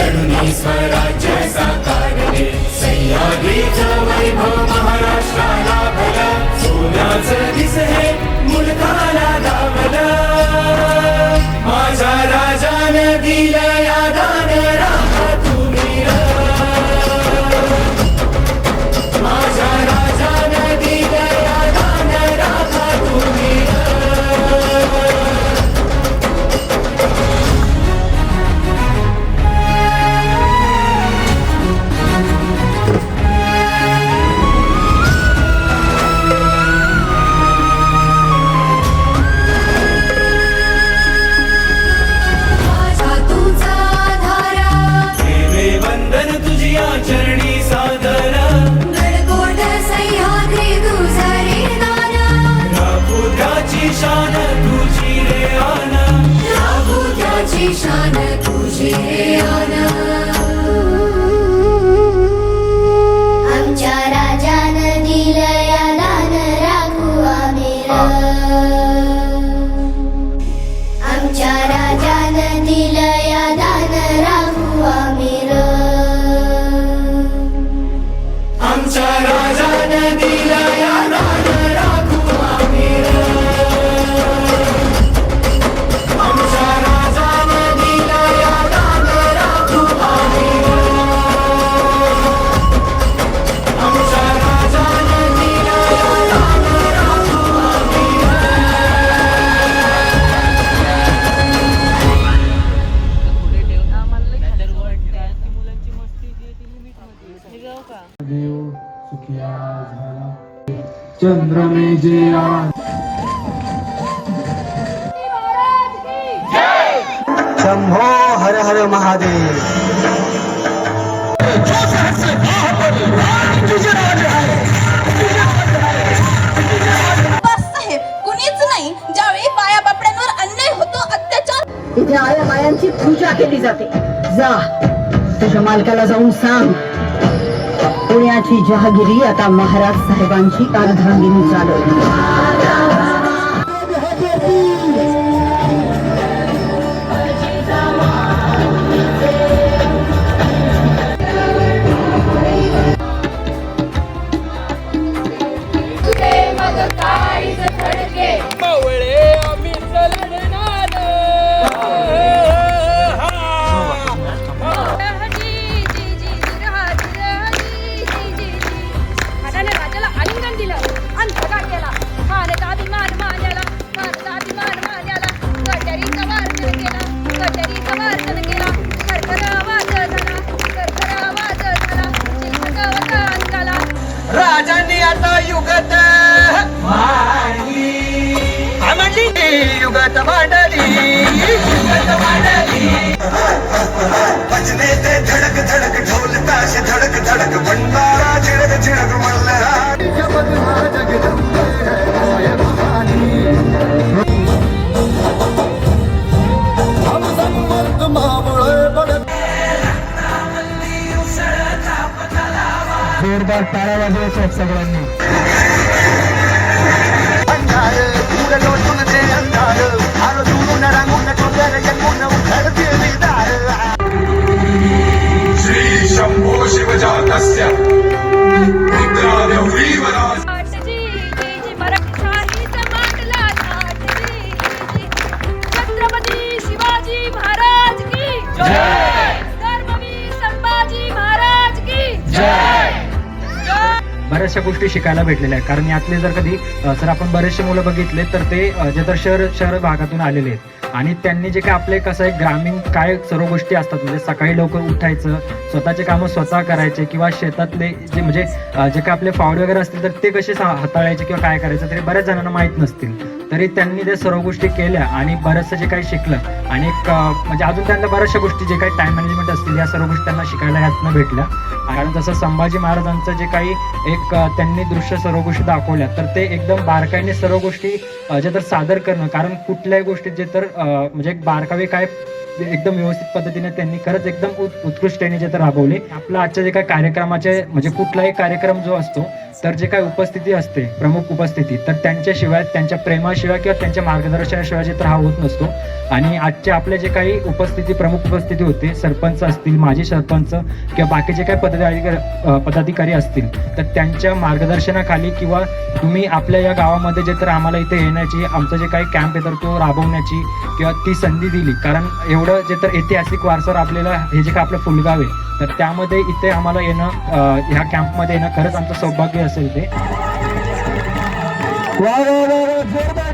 खिंड स्वराज्य साकारले सह्याद्रीचा वैभव महाराष्ट्राला भला सोन्याचं दिस हे मुलकाला दावला माझा राजाने दिला देव सुखिया झाला. चंद्रमे शंभो हर हर महादेव. साहेब कुणीच नाही. ज्यावेळी बाया बापड्यांवर अन्याय होतो अत्याचार इथे आया मायांची पूजा केली जाते. जा तुझ्या मालकाला जाऊन सांग. पुण्याची जहागिरी आता महाराज साहेबांची अर्धांगिनी चालवली. वार्जन केला आवाज झाला आवाज झाला झाला. राजांनी आता युगत मांडली. युगत मांडली. युगत मांडली. बजने ते धड़क धड़क जोरदार टाळ्या वाजवायच्या आहेत सगळ्यांनी अंधार पूर लोटून ते अंधार आलो दुरून रांगून डोंगर यंगून उघडते बऱ्याचशा गोष्टी शिकायला भेटलेल्या आहेत. कारण यातले जर कधी जर आपण बरेचसे मुलं बघितले तर ते अ, जे तर शहर शहर भागातून आलेले आहेत. आणि त्यांनी जे काय आपले कसं आहे ग्रामीण काय सर्व गोष्टी असतात म्हणजे सकाळी लवकर उठायचं स्वतःचे कामं स्वतः करायचे किंवा शेतातले जे म्हणजे जे काय आपले फावडे वगैरे असतील तर ते कसे सा- हाताळायचे किंवा काय करायचं तरी बऱ्याच जणांना माहीत नसतील. तरी त्यांनी त्या सर्व गोष्टी केल्या आणि बरंचसं जे काही शिकलं आणि म्हणजे अजून त्यांना बऱ्याचशा गोष्टी जे काही टाईम मॅनेजमेंट असतील या सर्व गोष्टी त्यांना शिकायला ह्यातनं भेटल्या. कारण जसं संभाजी महाराजांचं जे काही एक त्यांनी दृश्य सर्व गोष्टी दाखवल्या तर ते एकदम बारकाईने सर्व गोष्टी जे तर सादर करणं कारण कुठल्याही गोष्टीत जे तर म्हणजे एक बारकावे काय एकदम व्यवस्थित पद्धतीने त्यांनी खरंच एकदम उत्कृष्ट उत्कृष्टतेने जे तर राबवले. आपला आजच्या जे काही कार्यक्रमाचे म्हणजे कुठलाही कार्यक्रम जो असतो तर जे काही उपस्थिती असते प्रमुख उपस्थिती तर त्यांच्याशिवाय त्यांच्या प्रेमाशिवाय किंवा त्यांच्या मार्गदर्शनाशिवाय जे तर हा होत नसतो. आणि आजचे आपल्या जे काही उपस्थिती प्रमुख उपस्थिती होते सरपंच असतील माजी सरपंच किंवा बाकी जे काही पदाधिकारी पदाधिकारी असतील तर त्यांच्या मार्गदर्शनाखाली किंवा तुम्ही आपल्या या गावामध्ये जे तर आम्हाला इथे येण्याची आमचं जे काही कॅम्प आहे तर तो राबवण्याची किंवा ती संधी दिली. कारण एवढं जे तर ऐतिहासिक वारसावर आपल्याला हे जे काही आपलं फुलगाव आहे तर त्यामध्ये इथे आम्हाला येणं ह्या कॅम्पमध्ये येणं खरंच आमचं सौभाग्य असेल ते. वा वा वा वा